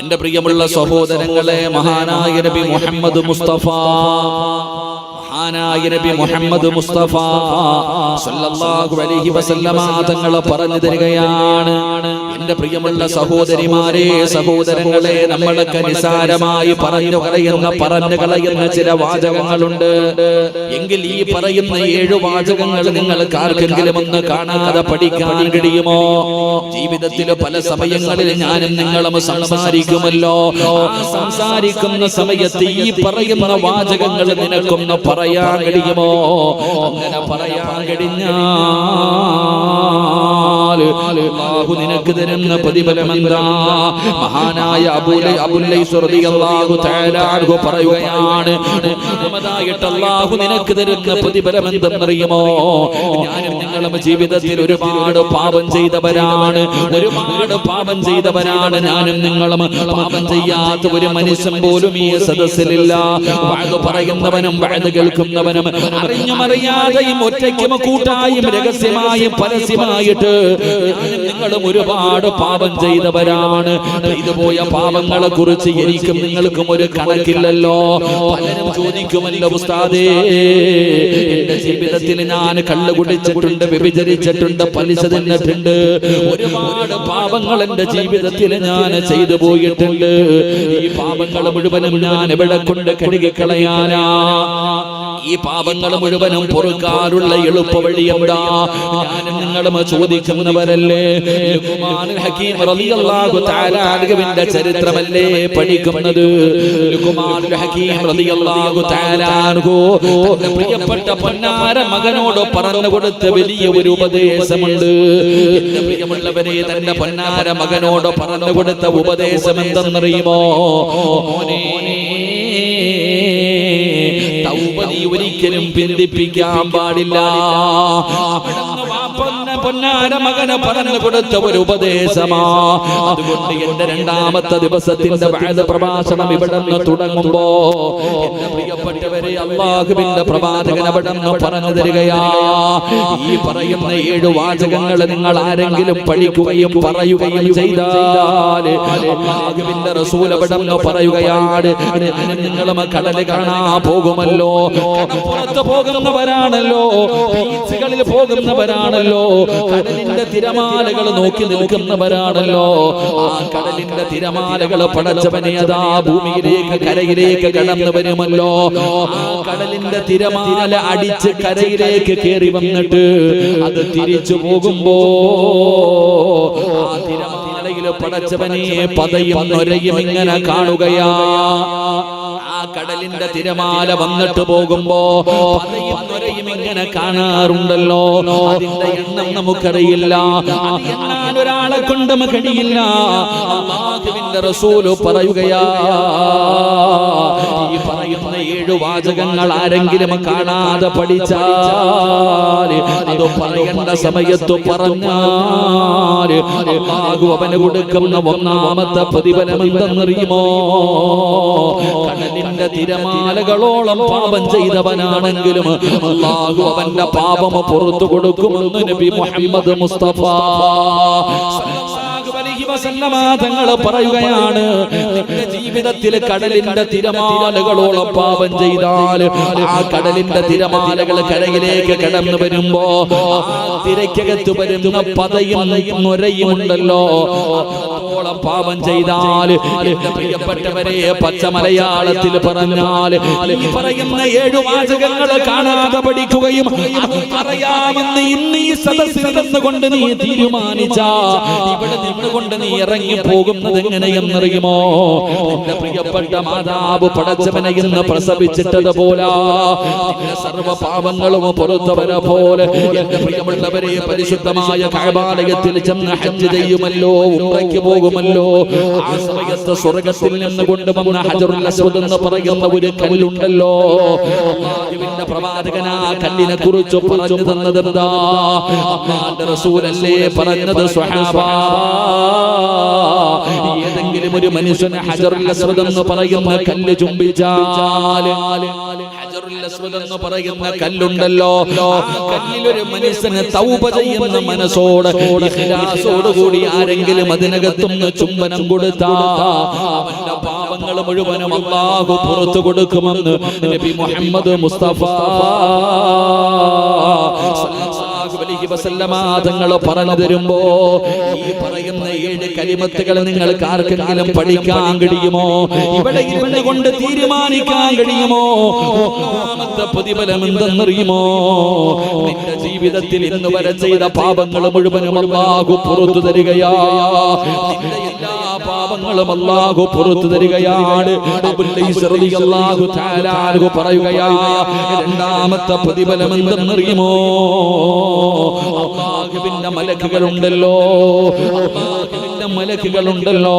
എന്റെ പ്രിയമുള്ള സഹോദരങ്ങളെ മഹാനായ നബി മുഹമ്മദ് മുസ്തഫ. മഹാനായ നബി മുഹമ്മദ് മുസ്തഫ. സല്ലല്ലാഹു അലൈഹി വസല്ലമ തങ്ങളെ പറഞ്ഞു തരികയാണ്. എന്റെ പ്രിയമുള്ള സഹോദരിമാരെ സഹോദരങ്ങളെ നമ്മളൊക്കെ നിസാരമായി പറഞ്ഞു കളയുന്ന പറഞ്ഞു കളയുന്ന ചില വാചകങ്ങളുണ്ട്. എങ്കിൽ ഈ പറയുന്ന ഏഴു വാചകങ്ങൾ നിങ്ങൾ ആർക്കെങ്കിലും ഒന്ന് കാണാതെ പഠിക്കാൻ കഴിയുമോ? ജീവിതത്തിൽ പല സമയങ്ങളിൽ ഞാനും നിങ്ങളും സംസാരിക്കുമല്ലോ. സംസാരിക്കുന്ന സമയത്ത് ഈ പറയുന്ന വാചകങ്ങൾ നിനക്കൊന്ന് പറയാൻ കഴിയുമോ? അങ്ങനെ പറയാൻ കഴിഞ്ഞാൽ നിനക്ക് തരുന്ന പ്രതിഫലം എന്താ മഹാനായ അബൂലൈ റളിയല്ലാഹു തആല അൻഹു പറയുകയാണ് മുഹമ്മദായിട്ട് അല്ലാഹു നിനക്ക് തരുന്ന പ്രതിഫലം എന്തെന്നറിയുമോ ഞാനും നിങ്ങളും ജീവിതത്തിൽ ഒരുപാട് പാപം ചെയ്തവരാണ്. ഒരുപാട് പാപം ചെയ്തവരാണ്. ഞാനും നിങ്ങളും പാപം ചെയ്യാത്ത ഒരു മനുഷ്യൻ പോലും ഈ സദസ്സിലില്ല. വഅദ് പറയുന്നവനും വഅദ് കേൾക്കുന്നവനും അറിഞ്ഞും അറിയാതെയും ഒറ്റയ്ക്കും കൂട്ടായും രഹസ്യമായും പരസ്യമായിട്ട് നിങ്ങളും ഒരുപാട് പാപം ചെയ്തവരാണ്. ചെയ്തുപോയ പാപങ്ങളെ കുറിച്ച് എനിക്കും നിങ്ങൾക്കും ഒരു കണക്കില്ലല്ലോ. പലരും ചോദിക്കുമല്ലോ ഉസ്താദേ എന്റെ ജീവിതത്തിൽ ഞാൻ കള്ളു കുടിച്ചിട്ടുണ്ട് വ്യഭിചരിച്ചിട്ടുണ്ട് പലിശ തിന്നിട്ടുണ്ട്. ഒരുപാട് പാപങ്ങൾ എന്റെ ജീവിതത്തിൽ ഞാൻ ചെയ്തു പോയിട്ടുണ്ട്. ഈ പാപങ്ങൾ മുഴുവനും ഞാൻ എവിടെ കൊണ്ട് കഴുകിക്കളയാനാ. ഈ പാപങ്ങൾ മുഴുവനും പൊറുക്കാനുള്ള എളുപ്പ വഴി എന്താ? ഞാൻ നിങ്ങളും ചോദിക്കുന്നവരല്ലേ? ഹക്കീം റളിയല്ലാഹു തആല ചരിത്രമല്ലേ പഠിക്കുന്നത്? ഹക്കീം റളിയല്ലാഹു തആല പ്രിയപ്പെട്ട പൊന്നാര മകനോട് പറഞ്ഞു കൊടുത്ത വലിയ ഒരു ഉപദേശമുണ്ട്. പ്രിയമുള്ളവരെ തന്റെ പൊന്നാര മകനോട് പറഞ്ഞു കൊടുത്ത ഉപദേശം എന്തെന്നറിയുമോ? മോനെ നീ ഒരിക്കലും പിന്തിപ്പിക്കാൻ പാടില്ല. പൊന്നാര മകന് പറഞ്ഞു കൊടുത്ത ഒരു ഉപദേശമാ. അതുകൊണ്ട് എന്റെ രണ്ടാമത്തെ ദിവസത്തിന്റെ പ്രഭാഷണം ഇവിടെ നിന്ന് തുടങ്ങുമ്പോ എന്റെ പ്രിയപ്പെട്ടവരെ അള്ളാഹുവിന്റെ പ്രവാചകൻ അവിടെ നിന്ന് പറഞ്ഞു തരികയാ. ഈ പറയുന്ന ഏഴ് വാചകങ്ങൾ നിങ്ങൾ ആരെങ്കിലും പഠിക്കുകയും പറയുകയും ചെയ്താൽ അള്ളാഹുവിന്റെ റസൂൽ അവിടെ നിന്ന് പറയുകയാണ്. നിങ്ങളും കടൽ കാണാ പോകുമല്ലോ. പുറത്ത് പോകുന്നവരാണല്ലോ. ബീച്ചുകളിൽ പോകുന്നവരാണല്ലോ. കടലിന്റെ തിരമാലകൾ നോക്കി നിൽക്കുന്നവരാണല്ലോ. ആ കടലിന്റെ തിരമാലകൾ പടച്ചവനെ അതാ ഭൂമിയിലേക്ക് കരയിലേക്ക് കടന്നു വരുമല്ലോ. ആ കടലിന്റെ തിരമാല അടിച്ച് കരയിലേക്ക് കയറി വന്നിട്ട് അത് തിരിച്ചു പോകുമ്പോ ആ തിരമാലയിൽ പടച്ചവനെ പതയും നൊരയും ഇങ്ങനെ കാണുകയാ. കടലിന്റെ തിരമാല വന്നിട്ട് പോകുമ്പോ ഇങ്ങനെ കാണാറുണ്ടല്ലോ. അതിന്റെ എണ്ണം നമുക്കറിയില്ല. ഒരാളെ കൊണ്ടും കഴിയില്ല റസൂൽ പറയുകയാ ഏഴു വാചകങ്ങൾ ആരെങ്കിലും കാണാതെ പഠിച്ചാൽ അത് പറയേണ്ട സമയത്ത് പറഞ്ഞാൽ അള്ളാഹു അവന് കൊടുക്കുന്ന ഒന്നാമത്തെ പ്രതിഫലം എന്തെന്നറിയുമോ കടലിന്റെ തിരമാലകളോളം പാപം ചെയ്തവനാണെങ്കിലും അള്ളാഹു അവന്റെ പാപം പുറത്തു കൊടുക്കുമെന്ന് നബി മുഹമ്മദ് മുസ്തഫ തങ്ങൾ പറയുകയാണ് നിന്റെ ജീവിതത്തിൽ കടലിന്റെ തിരമാലകളോളം പാപം ചെയ്താൽ ആ കടലിന്റെ തിരമാലകൾ കരയിലേക്ക് കടന്നു വരുമ്പോ തിരക്കകത്ത് വരുന്ന പതയും നൊരയും ഉണ്ടല്ലോ. അത്രത്തോളം പാപം ചെയ്താൽ എന്റെ പ്രിയപ്പെട്ടവരെ പച്ച മലയാളത്തിൽ പറഞ്ഞാൽ ഈ പറയുന്ന ഏഴു വാചകങ്ങൾ കാണാതെ പഠിക്കുകയും അറിയാമെന്ന് ഇന്ന് ഈ സദസ്സിൽ നിന്നുകൊണ്ട് നീ തീരുമാനിച്ച. ഇവിടെ നിന്നുകൊണ്ട് നീ ഇറങ്ങി പോകുന്നത് എങ്ങനെയെന്നറിയുമോ? എന്റെ പ്രിയപ്പെട്ട മാതാവ് പടച്ചവനെ ഇന്ന് പ്രസവിച്ചിട്ടതുപോലെ സർവ പാപങ്ങളും പുറത്തവരെ പോലെ എന്റെ പ്രിയമുള്ളവരെ പരിശുദ്ധമായ കഴബാലയത്തിൽ ചെന്ന് ഹജ്ജ് ചെയ്യുമല്ലോ ഉംറയ്ക്ക് പോകുമല്ലോ. ആ സമയത്ത് സ്വർഗത്തിൽ നിന്ന് കൊണ്ടുവന്ന ഹജറുൽ അസ്വദ് എന്ന് പറയുന്ന ഒരു കല്ലുണ്ടല്ലോ. അള്ളാഹുവിന്റെ പ്രവാചകൻ ആ കല്ലിനെ കുറിച്ച് പറഞ്ഞു തന്നത് എന്താ? അള്ളാന്റെ റസൂലല്ലേ പറഞ്ഞത് സ്വഹാബ? ഏതെങ്കിലും ഒരു മനുഷ്യൻ ഹജറുൽ അസ്വദ് എന്ന് പറയുന്ന കല്ല് ചുംബിച്ചാൽ എന്ന് പറയുന്ന കല്ലുണ്ടല്ലോ. കല്ലിലൊരു മനുഷ്യന് തൗബ ചെയ്യുന്ന മനസ്സോട് കൂടി ആരെങ്കിലും അതിനകത്തും ചുംബനം കൊടുത്താ അവന്റെ പാപങ്ങൾ മുഴുവനും അള്ളാഹു പുറത്തു കൊടുക്കുമെന്ന് നബി മുഹമ്മദ് മുസ്തഫ അലൈഹി പറഞ്ഞു തരുമ്പോ ഈ പറയുന്ന ഏഴ് കലിമത്തുകൾ നിങ്ങൾ ആർക്കെങ്കിലും പഠിക്കാൻ കഴിയുമോ? ഇവിടെ ഇരുന്ന് കൊണ്ട് തീരുമാനിക്കാൻ കഴിയുമോ? പ്രതിഫലം എന്തെന്നറിയുമോ നിന്റെ ജീവിതത്തിൽ ഇന്ന് വരെ ചെയ്ത പാപങ്ങൾ മുഴുവനും അള്ളാഹു പുറത്തു തരികയാ. പാപങ്ങളും അള്ളാഹു പുറത്തു തരികയാണ്. തആല അൻഹു പറയുകയാ രണ്ടാമത്തെ പ്രതിഫലം എന്തെന്നറിയുമോ? അള്ളാഹുവിന്റെ മലക്കുകളുണ്ടല്ലോ. അള്ളാഹുവിന്റെ മലക്കുകളുണ്ടല്ലോ.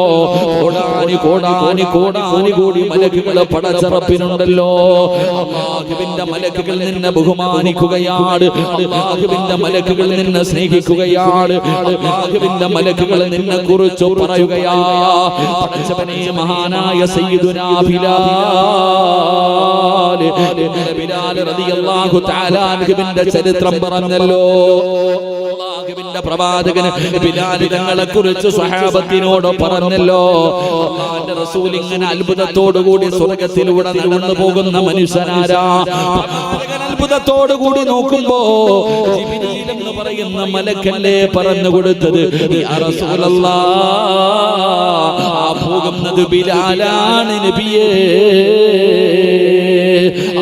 കോടാനി കോടാനി കോടാനി കൂടി മലക്കുകൾ പടച്ചറപ്പിനുണ്ടല്ലോ അള്ളാഹുവിന്റെ മലക്കുകൾ നിന്നെ ബഹുമാനിക്കുകയാണ്. അള്ളാഹുവിന്റെ മലക്കുകൾ നിന്നെ സ്നേഹിക്കുകയാണ്. അള്ളാഹുവിന്റെ മലക്കുകൾ നിന്നെ കുറിച്ച് പറയുകയാ. പടച്ചവനെ മഹാനായ സയ്യിദുനാ ബിലാൽ. ബിലാൽ റളിയല്ലാഹു തആല അൻഹുവിന്റെ ചരിത്രം പറഞ്ഞല്ലോ. അള്ളാഹുവിന്റെ പ്രവാചകന് ബിലാൽ തങ്ങളെ കുറിച്ച് സ്വഹാബത്തിനോട് പറഞ്ഞല്ലോ. അല്ലാഹുവിന്റെ റസൂൽ ഇങ്ങനെ അത്ഭുതത്തോടു കൂടി സ്വർഗത്തിലൂടെ നടന്നു പോകുന്ന മനുഷ്യനാരാ? അത്ഭുതത്തോടു കൂടി നോക്കുമ്പോ എന്ന് പറയുന്ന മലക്കല്ലേ പറഞ്ഞു കൊടുത്തത്. ആ പോകുന്നത് ബിലാലാണ് നബിയേ.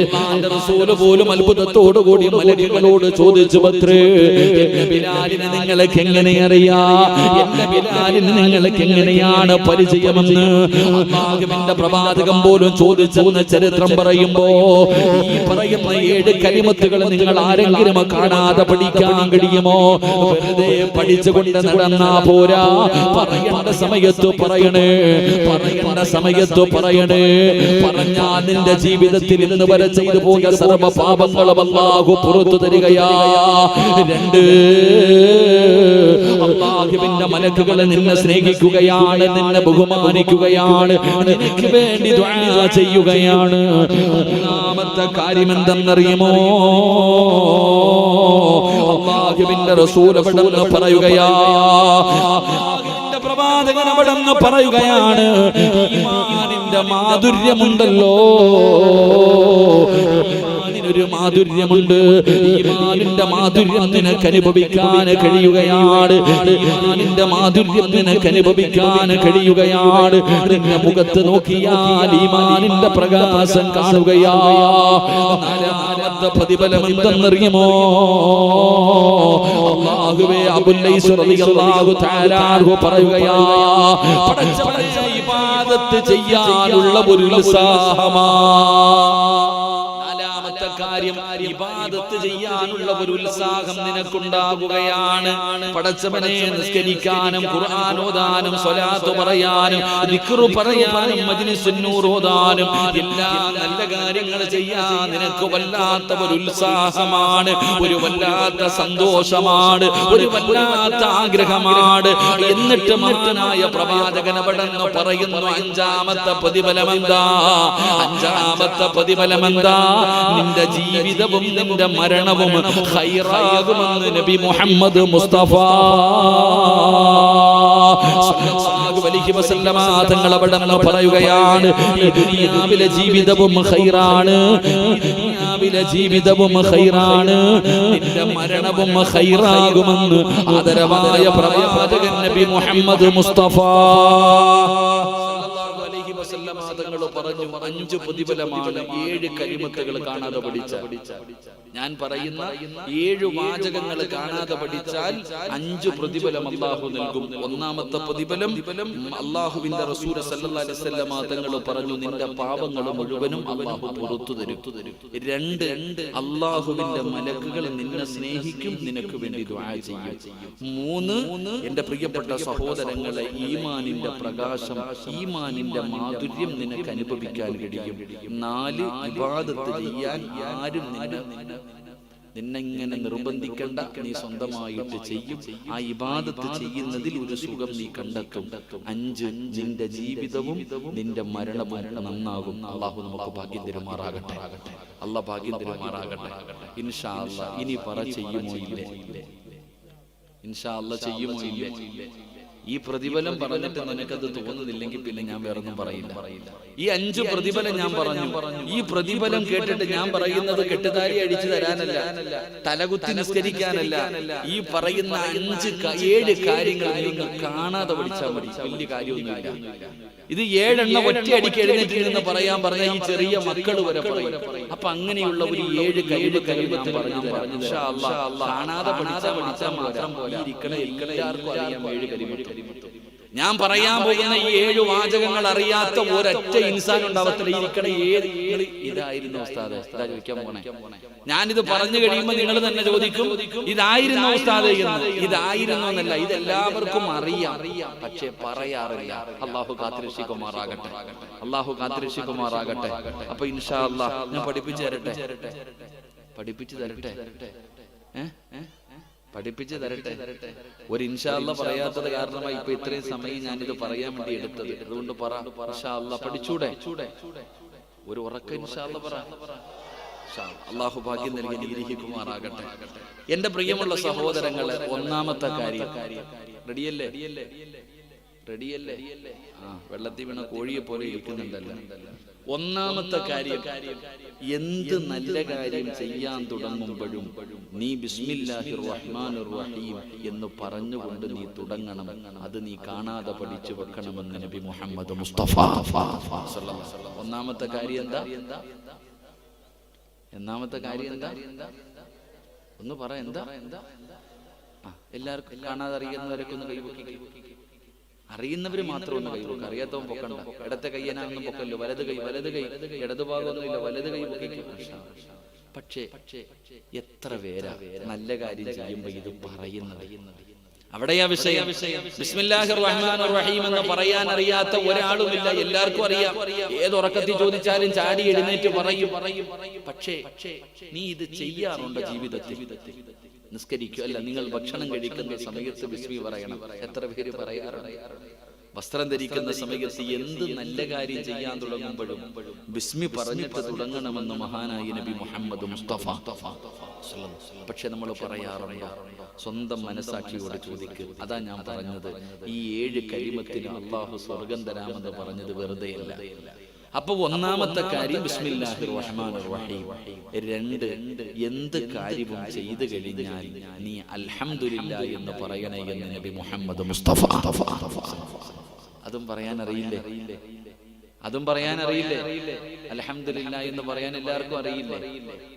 അള്ളാന്റെ റസൂൽ പോലും അത്ഭുതത്തോടു കൂടി മലക്കുകളോട് ചോദിച്ചു പത്രേ എന്റെ നിങ്ങൾക്ക് എങ്ങനെ അറിയാ? എന്റെ ബിലാലിന് നിങ്ങൾക്ക് എങ്ങനെയാണ് പരിചയമെന്ന്? അള്ളാഹുവിന്റെ പ്രവാചകം പോലും ചോദിച്ചെന്ന് ചരിത്രം പറയുമ്പോ ഈ പറയുന്ന ഏഴ് കരിമത്തുകൾ നിങ്ങൾ ആരെങ്കിലും കാണാതെ പഠിക്കാൻ കഴിയുമോ? വെറുതെ പഠിച്ചുകൊണ്ട് നടന്നാ പോരാ. പറയേണ്ട സമയത്ത് പറയണേ. പറയേണ്ട സമയത്ത് പറയണേ. പറഞ്ഞാ നിന്റെ ജീവിതത്തിൽ ഇന്ന് വരെ ചെയ്തു പോയ സർവ പാപങ്ങളും അല്ലാഹു പുറത്തു തരികയാ. രണ്ട്. അള്ളാഹുവിന്റെ മലക്കുകളെ നിന്നെ സ്നേഹിക്കുകയാണ് നിന്നെ ബഹുമാനിക്കുകയാണ് നിനക്ക് വേണ്ടി ചെയ്യുകയാണ്. മൂന്നാമത്തെ കാര്യം എന്തെന്നറിയുമോ? അള്ളാഹുവിന്റെ റസൂൽ പറയുകയാ. പ്രവാചകൻ അവിടെ പറയുകയാണ്. ഈമാനിന്റെ മാധുര്യമുണ്ടല്ലോ. ഒരു മാധുര്യമുണ്ട്. ഈമാനിന്റെ മാധുര്യം നിനക്ക് അനുഭവിക്കാൻ കഴിയുകയാണ്. ഈമാനിന്റെ മാധുര്യം നിനക്ക് അനുഭവിക്കാൻ കഴിയുകയാണ്. നിന്റെ മുഖത്ത് നോക്കിയാൽ ഈമാനിന്റെ പ്രകാശം കാണുകയാ. പ്രതിഫലം എന്തെന്നറിയുമോ? അള്ളാഹുവേ അബുല്ലൈസ് റളിയല്ലാഹു തആല പറയുകയാ. ഇബാദത്ത് ചെയ്യാനുള്ള ഒരു ഉത്സാഹമാ. നാലാമത്തെ കാര്യം ഇബാദത്ത് ചെയ്യാനുള്ള ഒരു ഉത്സാഹം നിനക്കുണ്ടാകുകയാണ് പടച്ചവനെ നിസ്കരിക്കാനും ഖുർആൻ ഓതാനും സ്വലാത്ത് പറയാനും ദിക്റു പറയാനും മജ്ലിസുന്നൂർ ഓതാനും എല്ലാ നല്ല കാര്യങ്ങൾ ചെയ്യാൻ നിനക്ക് വല്ലാത്ത ഒരു ഉത്സാഹമാണ്. ഒരു വല്ലാത്ത സന്തോഷമാണ്. ഒരു വല്ലാത്ത ആഗ്രഹമാണ്. എന്നിട്ട് മഹാനായ പ്രവാചകൻ അവിടെ നിന്ന് പറയുന്നു അഞ്ചാമത്തെ പ്രതിഫലമെന്താ അഞ്ചാമത്തെ പ്രതിഫലമെന്താ നിന്റെ ജീവിതവും നിന്റെ മരണവും ഹൈറാകുമെന്ന് നബി മുഹമ്മദ് മുസ്തഫ തങ്ങൾ അവിടെ നിന്ന് പറയുകയാണ് ഈ ദുനിയാവിലെ ജീവിതവും ഖൈറാണ് ഈ ദുനിയാവിലെ ജീവിതവും ഹൈറാണ്. നിന്റെ മരണവും ഹൈറാകുമെന്ന് ആദരവായ പ്രവാചകൻ നബി മുഹമ്മദ് മുസ്തഫ. പറഞ്ഞു അഞ്ച് പ്രതിഫലമാണ് ഏഴ് കരിമത്തുകൾ കാണാതെ പഠിച്ച. ഞാൻ പറയുന്ന ഏഴു വാചകങ്ങൾ കാണാതെ പഠിച്ചാൽ അഞ്ച് പ്രതിഫലം അള്ളാഹു നൽകും. ഒന്നാമത്തെ പ്രതിഫലം അള്ളാഹുവിന്റെ റസൂൽ വസല്ലമ തങ്ങൾ പറഞ്ഞു നിന്റെ പാപങ്ങൾ മുഴുവനും അള്ളാഹു പുറത്തു തരും. രണ്ട് അള്ളാഹുവിന്റെ മലക്കുകൾ നിന്നെ സ്നേഹിക്കും നിനക്ക് വേണ്ടി ചെയ്യും. മൂന്ന് എന്റെ പ്രിയപ്പെട്ട സഹോദരങ്ങളെ ഈമാനിന്റെ പ്രകാശം ഈമാനിന്റെ മാധുര്യം നിനക്ക് അനുഭവിക്കാൻ കഴിയും. നാല് ഇബാദത്ത് ചെയ്യാൻ ആരും നിന്നെ നിന്നെ നിർബന്ധിക്കേണ്ട നിർബന്ധിക്കണ്ട നീ സ്വന്തമായിട്ട് ചെയ്യും. ആ ഇബാദത്ത് ചെയ്യുന്നതിൽ ഒരു സുഖം നീ കണ്ടെത്തും. അഞ്ച് നിന്റെ ജീവിതവും നിന്റെ മരണവും നന്നാകും. അള്ളാഹു നമുക്ക് ഭാഗ്യം തിരുമാറാകട്ടെ അല്ല ഭാഗ്യം തിരുമാറാകട്ടെ ഇൻഷാ അല്ലാ. ഇനി പറ ചെയ്യുമോ ഇല്ലേ? ഇൻഷാ അല്ലാ ചെയ്യുമോ ഇല്ലേ? ഈ പ്രതിഫലം പറഞ്ഞിട്ട് നിനക്കത് തോന്നുന്നില്ലെങ്കിൽ പിന്നെ ഞാൻ വേറൊന്നും പറയില്ല. ഈ അഞ്ച് പ്രതിഫലം ഞാൻ പറഞ്ഞു. ഈ പ്രതിഫലം കേട്ടിട്ട് ഞാൻ പറയുന്നത് കെട്ടുതാരി അടിച്ചു തരാനല്ല. തലകുത്തി നിസ്കരിക്കാനല്ല. ഈ പറയുന്ന അഞ്ച് ഏഴ് കാര്യങ്ങൾ നിങ്ങൾ കാണാതെ പഠിച്ചാൽ മതി. വലിയ കാര്യമൊന്നുമില്ല. ഇത് ഏഴെണ്ണം ഒറ്റയടിക്ക് എഴുന്നേറ്റ് നിന്ന് പറയാൻ പറഞ്ഞ ഈ ചെറിയ മക്കൾ വരെ പറയും. അപ്പൊ അങ്ങനെയുള്ള ഒരു ഏഴ് കഴിവ് കഴിവ് പറഞ്ഞു തരാം. അല്ലാ. കാണാതെ പഠിച്ചാൽ മാത്രം പോലെ ഇരിക്കണ എല്ലാവർക്കും അറിയാം ഏഴ് കഴിവ് ഞാൻ പറയാൻ പോകുന്ന ഈ ഏഴ് വാചകങ്ങൾ അറിയാത്ത ഒരൊറ്റ ഇൻസാൻ ഉണ്ടാവത്തില്ല. ഇരിക്കണ ഏത് ഇതായിരുന്നു ഉസ്താദ്. ഇതാ ചോദിക്കാൻ പോണേ. ഞാനിത് പറഞ്ഞു കഴിയുമ്പോൾ നിങ്ങൾ തന്നെ ചോദിക്കും ഇതായിരുന്നു ഉസ്താദ് എന്ന്. ഇതായിരുന്നു എന്നല്ല ഇതെല്ലാവർക്കും അറിയാം. പക്ഷേ പറയാറില്ല. അള്ളാഹു കാത്തിരക്ഷിക്കുമാറാകട്ടെ. അള്ളാഹു കാത്തിരക്ഷിക്കുമാറാകട്ടെ. അപ്പൊ ഇൻഷാ അള്ളാഹ് ഞാൻ പഠിപ്പിച്ചു തരട്ടെ? പഠിപ്പിച്ചു തരട്ടെ. ഏഹ് ഏ? പഠിപ്പിച്ചു തരട്ടെ. ഒരു ഇൻഷാല്ല പറയാത്തത് കാരണമായി ഇപ്പൊ ഇത്രയും സമയം ഞാനിത് പറയാൻ വേണ്ടി എടുത്തത്. അതുകൊണ്ട് പറ. ഇൻഷാല്ല പഠിച്ചൂടെ? ഒരു ഉറക്ക ഇൻഷാല്ല പറ. അള്ളാഹു ഭാഗ്യം നൽകി നിഗ്രഹിക്കുമാറാകട്ടെ എന്റെ പ്രിയമുള്ള സഹോദരങ്ങളെ ഒന്നാമത്തെ കാര്യം. റെഡിയല്ലേ? റെഡിയല്ലേ? ആ വെള്ളത്തിൽ വീണ കോഴിയെ പോലെ ഇരിക്കുന്നുണ്ടല്ലോ. ഒന്നാമത്തെ കാര്യം എന്ത് നല്ല കാര്യം ചെയ്യാൻ തുടങ്ങുമ്പോഴും നീ ബിസ്മില്ലാഹിർ റഹ്മാനിർ റഹീം എന്ന് പറഞ്ഞുകൊണ്ട് നീ തുടങ്ങണം. അത് നീ കാണാതെ പഠിച്ചു വെക്കണമെന്ന് നബി മുഹമ്മദ് മുസ്തഫ. ഒന്നാമത്തെ കാര്യം എന്താ? ഒന്നാമത്തെ കാര്യം എന്താ? ഒന്ന് പറ എന്താ? എല്ലാവർക്കും കാണാതെ അറിയുന്നവരൊക്കെ ഒന്ന് കൈപൊക്കി അറിയുന്നവര് മാത്രം ഒന്ന് കൈപൊക്കുക അറിയാത്തവൻ പൊക്കണ്ട. ഇടത്തെ കയ്യനാണെന്നും പൊക്കല്ലോ. വലത് കൈ വലത് കൈ. ഇടതുഭാഗമൊന്നുമില്ല. വലത് കൈ പൊക്കിക്കും? പക്ഷേ എത്ര പേരാ നല്ല കാര്യം ചെയ്യുമ്പോ ഇത് പറയുന്നത്? അവിടെയാ വിഷയം. ബിസ്മില്ലാഹിർ റഹീം എന്ന് പറയാൻ അറിയാത്ത ഒരാളുമില്ല. എല്ലാവർക്കും അറിയാം. ഏത് ഉറക്കത്തിൽ ചോദിച്ചാലും ചാടി എഴുന്നേറ്റ് പറയും. പക്ഷേ നീ ഇത് ചെയ്യാറുണ്ടോ ജീവിതത്തിൽ? നിസ്കരിക്കുക അല്ല നിങ്ങൾ ഭക്ഷണം കഴിക്കുന്ന സമയത്ത് ബിസ്മി പറയണം. എത്ര പേര് പറയാറുണ്ട്? വസ്ത്രം ധരിക്കുന്ന സമയത്ത് എന്ത് നല്ല കാര്യം ചെയ്യാൻ തുടങ്ങുമ്പോഴും ബിസ്മി പറഞ്ഞിട്ട് തുടങ്ങണമെന്ന് മഹാനായി നബി മുഹമ്മദ് മുസ്തഫ. പക്ഷെ നമ്മൾ പറയാറുണ്ട്? സ്വന്തം മനസാക്ഷിയോട് ചോദിക്കുക അതാ ഞാൻ പറഞ്ഞത്. ഈ ഏഴ് കരിമത്തിന് അള്ളാഹു സ്വർഗം തരാമെന്ന് പറഞ്ഞത് വെറുതെയല്ല. അപ്പൊ ഒന്നാമത്തെ കാര്യം ബിസ്മില്ലാഹിർ റഹീം രണ്ട് എന്ത് കാര്യവും ചെയ്തു കഴിഞ്ഞാൽ നീ അൽഹംദുലില്ലാ എന്ന് പറയണേ എന്ന് നബി മുഹമ്മദ് മുസ്തഫ. അതും പറയാൻ അറിയില്ലേ? അതും പറയാൻ അറിയില്ലേ? അലഹമില്ല എന്ന് പറയാൻ എല്ലാവർക്കും അറിയില്ലേ?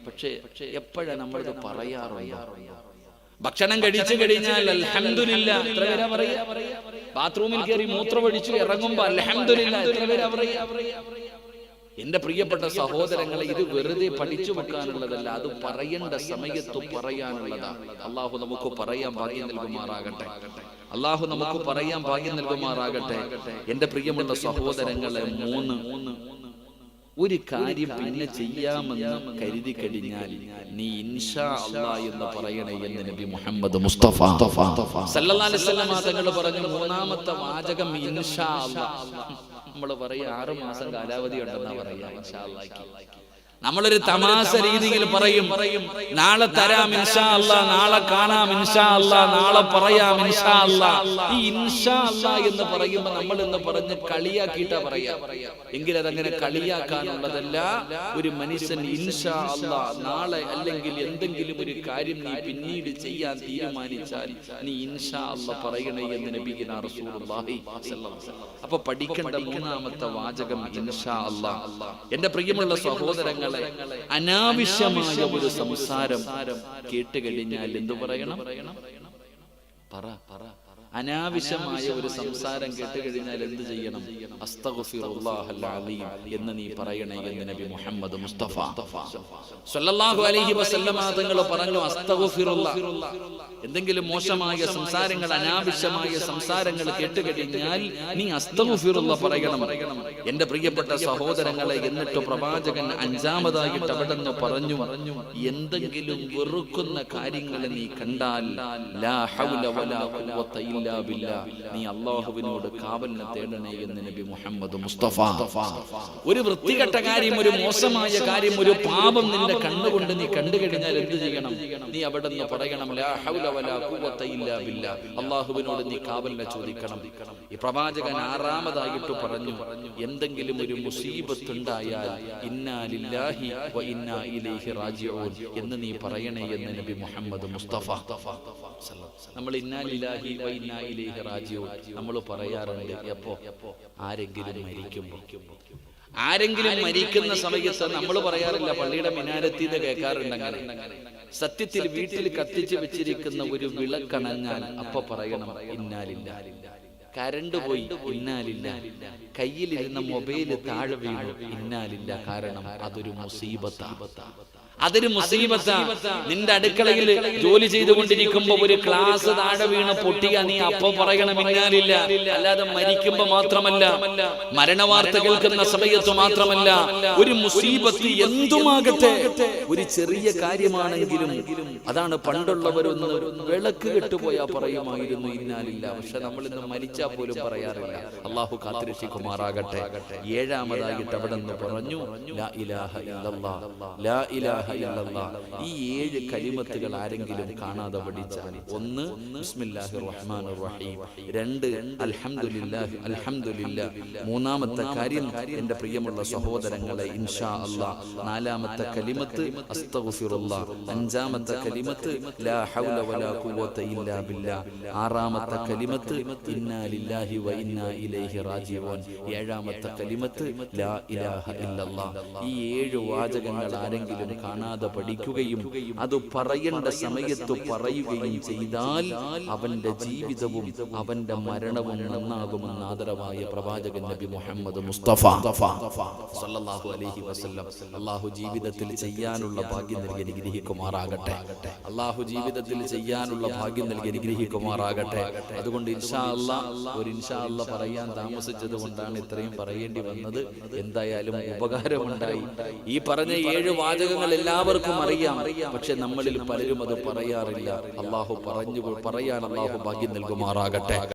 പക്ഷേ എപ്പോഴാ നമ്മളിത് പറയാറുണ്ട്? ഭക്ഷണം കഴിച്ചു കഴിഞ്ഞാൽ അലഹമില്ല എത്ര പേരാ പറയാ ബാത്റൂമിൽ കയറി മൂത്രമൊഴിച്ചു ഇറങ്ങുമ്പോ അലഹമില്ല എത്ര പേരാ പറയാ എന്റെ പ്രിയപ്പെട്ട സഹോദരങ്ങളെ ഇത് വെറുതെ പഠിച്ചു വെക്കാനുള്ളതല്ല അത് പറയേണ്ട സമയത്ത് പറയാനുള്ളതാണ് അള്ളാഹു നമുക്ക് പറയാൻ ഭാഗ്യം നൽകുമാറാകട്ടെ. അള്ളാഹു നമുക്ക് പറയാൻ ഭാഗ്യം നൽകുമാറാകട്ടെ. എന്റെ പ്രിയമുള്ള സഹോദരങ്ങളെ മൂന്ന്. ഒരു കാര്യം പിന്നെ ചെയ്യാമെന്ന് കരുതി കഴിഞ്ഞാൽ നീ ഇൻഷാ അല്ലാ എന്ന് പറയണേ എന്ന് നബി മുഹമ്മദ് മുസ്തഫ. സല്ലല്ലാഹു അലൈഹി വസല്ലം തങ്ങൾ പറഞ്ഞു മൂന്നാമത്തെ വാചകം ഇൻഷാ അല്ലാ നമ്മൾ പറയും ആറ് മാസം കാലാവധി ഉണ്ടെന്നാ പറയാ നമ്മളൊരു തമാശ രീതിയിൽ പറയും നാളെ തരാം ഇൻഷാ അല്ല നാളെ കാണാം ഇൻഷാ അല്ല നാളെ പറയാം ഇൻഷാ അല്ല ഈ ഇൻഷാ അല്ല എന്ന് പറയുമ്പോൾ നമ്മൾ എന്ന് പറഞ്ഞ് കളിയാക്കിയിട്ടാ പറയാ. എങ്കിൽ അതങ്ങനെ കളിയാക്കാനുള്ളതല്ല. ഒരു മനുഷ്യൻ ഇൻഷാ അല്ല നാളെ അല്ലെങ്കിൽ എന്തെങ്കിലും ഒരു കാര്യം നീ പിന്നീട് ചെയ്യാൻ തീരുമാനിച്ചാൽ നീ ഇൻഷാ അല്ല പറയണേ എന്ന് നബിഗിന റസൂലുള്ളാഹി അപ്പൊ പഠിക്കേണ്ട മൂന്നാമത്തെ വാചകം ഇൻഷാ അല്ല. എന്റെ പ്രിയമുള്ള സഹോദരങ്ങളെ അനാവശ്യമായ ഒരു സംസാരം കേട്ടുകഴിഞ്ഞാൽ എന്തു പറയണം? പറ പറ. അനാവശ്യമായ ഒരു സംസാരം കേട്ട് കഴിഞ്ഞാൽ എന്ത് ചെയ്യണം? എന്ന് നീ പറയണേ എന്ന് നബി മുഹമ്മദ് മുസ്തഫ. സല്ലല്ലാഹു അലൈഹി വസല്ലമ തങ്ങൾ പറഞ്ഞു അസ്തഗ്ഫിറുല്ലാ എന്തെങ്കിലും മോശമായ സംസാരങ്ങൾ അനാവശ്യമായ സംസാരങ്ങൾ കേട്ട് കഴിഞ്ഞാൽ നീ അസ്തഗ്ഫിറുല്ല പറയണം. എന്റെ പ്രിയപ്പെട്ട സഹോദരങ്ങളെ എന്നിട്ട് പ്രവാചകൻ അഞ്ചാമതായിട്ട് അവിടെ നിന്ന് പറഞ്ഞു എന്തെങ്കിലും വെറുക്കുന്ന കാര്യങ്ങൾ നീ കണ്ടാൽ ലാ ഹൗല വലാ ഖുവത ഇല്ലാ ബില്ലാ. നീ അല്ലാഹുവിനോട് കാവലിനെ തേടണേ എന്ന് നബി മുഹമ്മദ് മുസ്തഫ. ഒരു വൃത്തികെട്ട കാര്യം ഒരു മോശമായ കാര്യം ഒരു പാപം നിന്റെ കണ്ണുകൊണ്ട് നീ കണ്ടു കഴിഞ്ഞാൽ എന്ത് ചെയ്യണം? നീ അവിടെ നിന്ന് പറയണം ഇല്ലാ അല്ലാഹുവിനോട് നീ കാവലിനെ ചോദിക്കണം. ഈ പ്രവാചകൻ ആറാമതായിട്ട് പറഞ്ഞു എന്തെങ്കിലും ഒരു മുസീബത്ത് ഉണ്ടായാൽ ഇന്നാ ലില്ലാഹി വ ഇന്നാ ഇലൈഹി റാജിഊൻ എന്ന് നീ പറയണേ എന്ന് നബി മുഹമ്മദ് മുസ്തഫ. നമ്മൾ ഇന്നാ നമ്മൾ പറയാറുണ്ട് എപ്പോ? ആരെങ്കിലും മരിക്കുമ്പോൾ ആരെങ്കിലും മരിക്കുന്ന സമയത്ത് നമ്മൾ പറയാറില്ല പള്ളിയുടെ മിനാരത്തീന്ന് കേൾക്കാറുണ്ട് കേൾക്കാറുണ്ടെങ്കിൽ സത്യത്തിൽ വീട്ടിൽ കത്തിച്ച് വെച്ചിരിക്കുന്ന ഒരു വിളക്കണങ്ങാൻ അപ്പൊ പറയണം ഇന്നാലില്ല. കരണ്ട് പോയി ഇന്നാലില്ല. കയ്യിലിരുന്ന മൊബൈൽ താഴെ വീണു ഇന്നാലില്ല. കാരണം അതൊരു മുസീബത്താ. അതൊരു മുസീബത്ത. നിന്റെ അടുക്കളയിൽ ജോലി ചെയ്തുകൊണ്ടിരിക്കുമ്പോ ഒരു ക്ലാസ് താഴെ വീണ് പൊട്ടിയ നീ അപ്പൊ പറയണം ഇന്നാലില്ല അല്ലാതെ മരിക്കുമ്പോ മാത്രമല്ല മരണവാർത്ത കേൾക്കുന്ന സമയത്ത് മാത്രമല്ല ഒരു മുസീബത്ത് എന്തുമാകട്ടെ ഒരു ചെറിയ കാര്യമാണെങ്കിലും അതാണ് പണ്ടുള്ളവരൊന്ന് വിളക്ക് കെട്ടുപോയാ പറയുമായിരുന്നു ഇന്നാലില്ല. പക്ഷെ നമ്മൾ ഇന്ന് മരിച്ചാ പോലും പറയാറില്ല. അള്ളാഹു കാത്തിരക്ഷിക്കുമാറാകട്ടെ. ഏഴാമതായിട്ട് അവിടെ നിന്ന് പറഞ്ഞു ലാ ഇലാഹ ഇല്ലല്ലാഹ് ലാ ഇലാഹ ഇല്ലല്ലാ. ഈ ഏഴ് കലിമത്തുകൾ ആരെങ്കിലും കാണാതെ പഠിച്ചാൽ ഒന്ന് ബിസ്മില്ലാഹിർ റഹ്മാനിർ റഹീം. രണ്ട് അൽഹംദുലില്ലാഹി അൽഹംദുലില്ലാ മൂന്നാമത്തെ കാര്യം എന്റെ പ്രിയമുള്ള സഹോദരങ്ങളെ ഇൻഷാ അല്ലാ നാലാമത്തെ കലിമത്ത് അസ്തഗ്ഫിറുല്ലാ. അഞ്ചാമത്തെ കലിമത്ത് ലാ ഹൗല വലാ ഖുവത ഇല്ലാ ബില്ലാ. ആറാമത്തെ കലിമത്ത് ഇന്നാ ലില്ലാഹി വ ഇന്നാ ഇലൈഹി റാജിഊൻ. ഏഴാമത്തെ കലിമത്ത് ലാ ഇലാഹ ഇല്ലല്ലാ. ഈ ഏഴ് വാചകങ്ങൾ ആരെങ്കിലും കാണാതെ പഠിക്കുകയും അത് പറയേണ്ട സമയത്ത് പറയുകയും ചെയ്താൽ അവന്റെ ജീവിതവും അവന്റെ മരണവും നന്നാകുമെന്ന് ആദരവായ പ്രവാചകൻ നബി മുഹമ്മദ് മുസ്തഫ സല്ലല്ലാഹു അലൈഹി വസല്ലം. അള്ളാഹു ജീവിതത്തിൽ ചെയ്യാനുള്ള ഭാഗ്യം നൽകി അനുഗ്രഹിക്കുമാറാകട്ടെ. അള്ളാഹു ജീവിതത്തിൽ ചെയ്യാനുള്ള ഭാഗ്യം നൽകി അനുഗ്രഹിക്കുമാറാകട്ടെ. അതുകൊണ്ട് ഇൻഷാ അല്ലാ ഒരു ഇൻഷാ അല്ലാ പറയാൻ താമസിച്ചത് കൊണ്ടാണ് ഇത്രയും പറയേണ്ടി വന്നത്. എന്തായാലും ഉപകാരമുണ്ടായി. ഈ പറഞ്ഞ ഏഴ് വാചകങ്ങൾ എല്ലാവർക്കും അറിയാം. പക്ഷെ നമ്മളിൽ പലരും അത് പറയാറില്ല. അള്ളാഹു പറഞ്ഞു പറയാൻ അള്ളാഹു ഭാഗ്യം നൽകുമാറാകട്ടെ.